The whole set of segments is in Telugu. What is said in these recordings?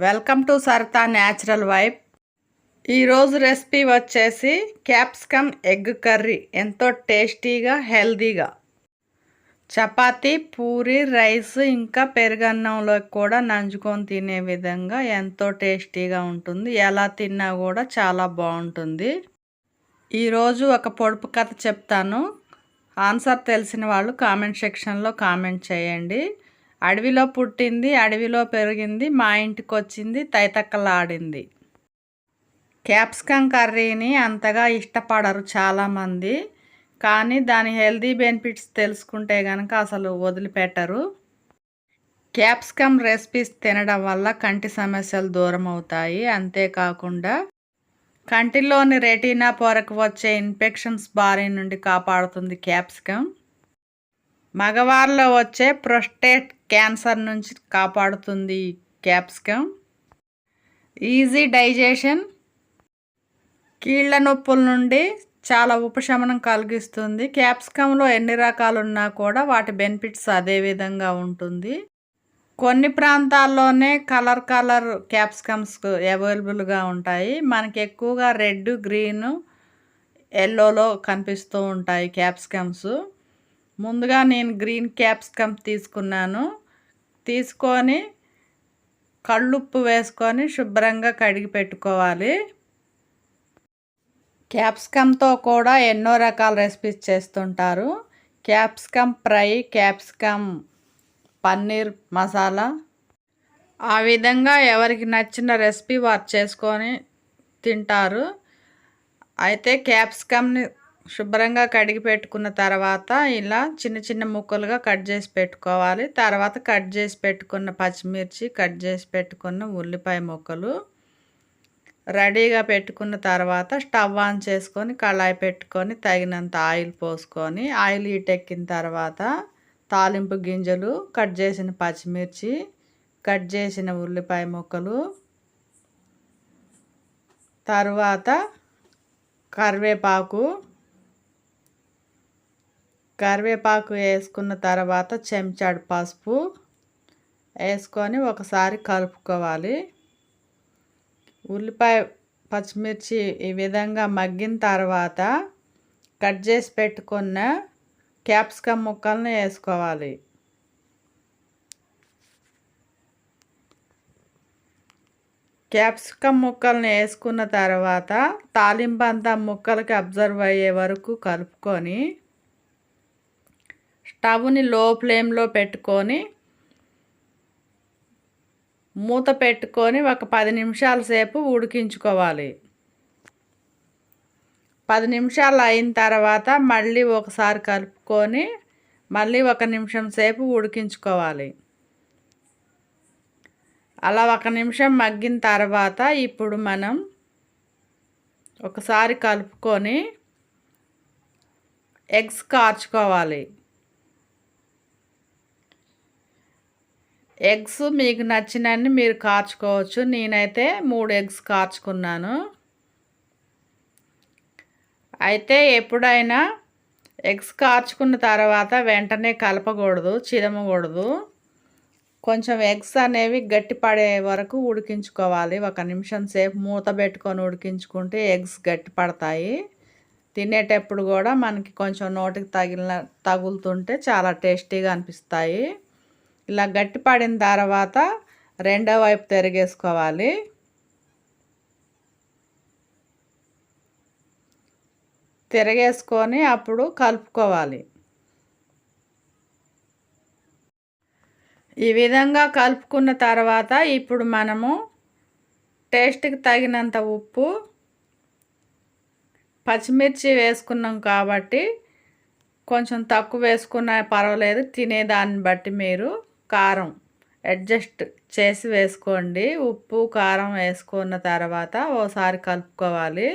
Welcome to Saritha natural vibe. ఈరోజు రెసిపీ వచ్చేసి క్యాప్సికమ్ ఎగ్ కర్రీ. ఎంతో టేస్టీగా హెల్దీగా. చపాతీ పూరి రైస్ ఇంకా పెరుగన్నంలో కూడా నంచుకొని తినే విధంగా ఎంతో టేస్టీగా ఉంటుంది. ఎలా తిన్నా కూడా చాలా బాగుంటుంది. ఈరోజు ఒక పొడుపు కథ చెప్తాను. ఆన్సర్ తెలిసిన వాళ్ళు కామెంట్ సెక్షన్లో కామెంట్ చేయండి. అడవిలో పుట్టింది అడవిలో పెరిగింది మా ఇంటికి వచ్చింది తైతక్కలాడింది. క్యాప్సికం కర్రీని అంతగా ఇష్టపడరు చాలామంది కానీ దాని హెల్దీ బెనిఫిట్స్ తెలుసుకుంటే కనుక అసలు వదిలిపెట్టరు. క్యాప్సికమ్ రెసిపీస్ తినడం వల్ల కంటి సమస్యలు దూరం అవుతాయి అంతేకాకుండా కంటిలోని రెటీనా పొరకు వచ్చే ఇన్ఫెక్షన్స్ బారి నుండి కాపాడుతుంది క్యాప్సికమ్ మగవారిలో వచ్చే ప్రొస్టేట్ క్యాన్సర్ నుంచి కాపాడుతుంది క్యాప్సికమ్ ఈజీ డైజెషన్. కీళ్ళ నొప్పుల నుండి చాలా ఉపశమనం కలిగిస్తుంది. క్యాప్సికంలో ఎన్ని రకాలు ఉన్నా కూడా వాటి బెనిఫిట్స్ అదే విధంగా ఉంటుంది. కొన్ని ప్రాంతాల్లోనే కలర్ కలర్ క్యాప్సికమ్స్ అవైలబుల్గా ఉంటాయి. మనకి ఎక్కువగా రెడ్ గ్రీన్ ఎల్లోలో కనిపిస్తూ ఉంటాయి క్యాప్సికమ్స్. ముందుగా నేను గ్రీన్ క్యాప్సికమ్ తీసుకున్నాను. తీసుకొని కళ్ళుప్పు వేసుకొని శుభ్రంగా కడిగి పెట్టుకోవాలి. క్యాప్సికమ్తో కూడా ఎన్నో రకాల రెసిపీస్ చేస్తుంటారు. Capsicum fry capsicum paneer masala. ఆ విధంగా ఎవరికి నచ్చిన రెసిపీ వారు చేసుకొని తింటారు. అయితే క్యాప్సికమ్ని శుభ్రంగా కడిగి పెట్టుకున్న తర్వాత ఇలా చిన్న చిన్న ముక్కలుగా కట్ చేసి పెట్టుకోవాలి. తర్వాత కట్ చేసి పెట్టుకున్న పచ్చిమిర్చి కట్ చేసి పెట్టుకున్న ఉల్లిపాయ ముక్కలు రెడీగా పెట్టుకున్న తర్వాత స్టవ్ ఆన్ చేసుకొని కళాయి పెట్టుకొని తగినంత ఆయిల్ పోసుకొని ఆయిల్ ఈటెక్కిన తర్వాత తాలింపు గింజలు కట్ చేసిన పచ్చిమిర్చి కట్ చేసిన ఉల్లిపాయ ముక్కలు తర్వాత కరివేపాకు కరివేపాకు వేసుకున్న తర్వాత చెంచాడు పసుపు వేసుకొని ఒకసారి కలుపుకోవాలి. ఉల్లిపాయ పచ్చిమిర్చి ఈ విధంగా మగ్గిన తర్వాత కట్ చేసి పెట్టుకున్న క్యాప్సికమ్ ముక్కలను వేసుకోవాలి. క్యాప్సికమ్ ముక్కల్ని వేసుకున్న తర్వాత తాలింపు అంతా ముక్కలకి అబ్జర్వ్ అయ్యే వరకు కలుపుకొని స్టవ్ని లో ఫ్లేమ్లో పెట్టుకొని మూత పెట్టుకొని ఒక పది నిమిషాల సేపు ఉడికించుకోవాలి. పది నిమిషాలు అయిన తర్వాత మళ్ళీ ఒకసారి కలుపుకొని మళ్ళీ ఒక నిమిషం సేపు ఉడికించుకోవాలి. అలా ఒక నిమిషం మగ్గిన తర్వాత ఇప్పుడు మనం ఒకసారి కలుపుకొని ఎగ్స్ కార్చుకోవాలి. ఎగ్స్ మీకు నచ్చినన్ని మీరు కార్చుకోవచ్చు. నేనైతే మూడు ఎగ్స్ కార్చుకున్నాను. అయితే ఎప్పుడైనా ఎగ్స్ కార్చుకున్న తర్వాత వెంటనే కలపకూడదు చిదమకూడదు. కొంచెం ఎగ్స్ అనేవి గట్టిపడే వరకు ఉడికించుకోవాలి. ఒక నిమిషం సేపు మూత పెట్టుకొని ఉడికించుకుంటే ఎగ్స్ గట్టి పడతాయి. తినేటప్పుడు కూడా మనకి కొంచెం నోటికి తగిలిన తగులుతుంటే చాలా టేస్టీగా అనిపిస్తాయి. ఇలా గట్టి పడిన తర్వాత రెండో వైపు తిరిగేసుకోవాలి. తిరగేసుకొని అప్పుడు కలుపుకోవాలి. ఈ విధంగా కలుపుకున్న తర్వాత ఇప్పుడు మనము టేస్ట్కి తగినంత ఉప్పు పచ్చిమిర్చి వేసుకున్నాం కాబట్టి కొంచెం తక్కువ వేసుకున్నా పర్వాలేదు తినేదాన్ని బట్టి మీరు కారం. అడ్జస్ట్ చేసి వేసుకోండి. ఉప్పు కారం వేసుకున్న తర్వాత ఓసారి కలుపుకోవాలి.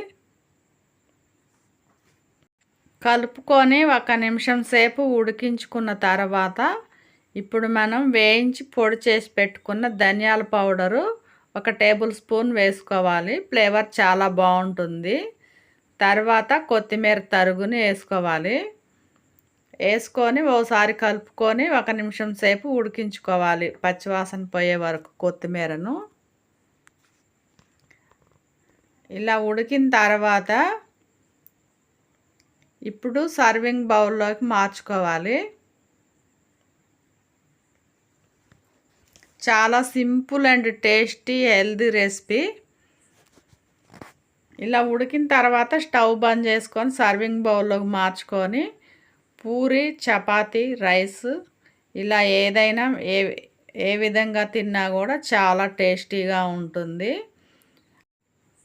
కలుపుకొని ఒక నిమిషం సేపు ఉడికించుకున్న తర్వాత ఇప్పుడు మనం వేయించి పొడి చేసి పెట్టుకున్న ధనియాల పౌడరు ఒక టేబుల్ స్పూన్ వేసుకోవాలి. ఫ్లేవర్ చాలా బాగుంటుంది. తర్వాత కొత్తిమీర తరుగుని వేసుకోవాలి. వేసుకొని ఓసారి కలుపుకొని ఒక నిమిషం సేపు ఉడికించుకోవాలి పచ్చివాసన పోయే వరకు కొత్తిమీరను. ఇలా ఉడికిన తర్వాత ఇప్పుడు సర్వింగ్ బౌల్లోకి మార్చుకోవాలి. చాలా simple and tasty healthy recipe. ఇలా ఉడికిన తర్వాత స్టవ్ బంద్ చేసుకొని సర్వింగ్ బౌల్లోకి మార్చుకొని పూరి చపాతి రైస్ ఇలా ఏదైనా ఏ ఏ విధంగా తిన్నా కూడా చాలా టేస్టీగా ఉంటుంది.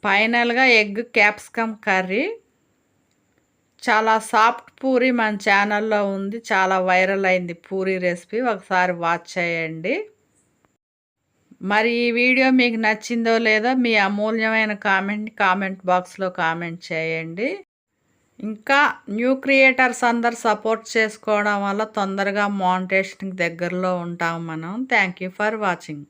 ఫైనల్గా ఎగ్ క్యాప్సికమ్ కర్రీ. చాలా సాఫ్ట్ పూరి మన ఛానల్లో ఉంది. చాలా వైరల్ అయింది పూరి రెసిపీ. ఒకసారి వాచ్ చేయండి. మరి ఈ వీడియో మీకు నచ్చిందో లేదో మీ అమూల్యమైన కామెంట్ కామెంట్ బాక్స్లో కామెంట్ చేయండి. ఇంకా న్యూ క్రియేటర్స్ అందరు సపోర్ట్ చేసుకోవడం వల్ల తొందరగా మోనిటేషన్కి దగ్గరలో ఉంటాం మనం. Thank you for watching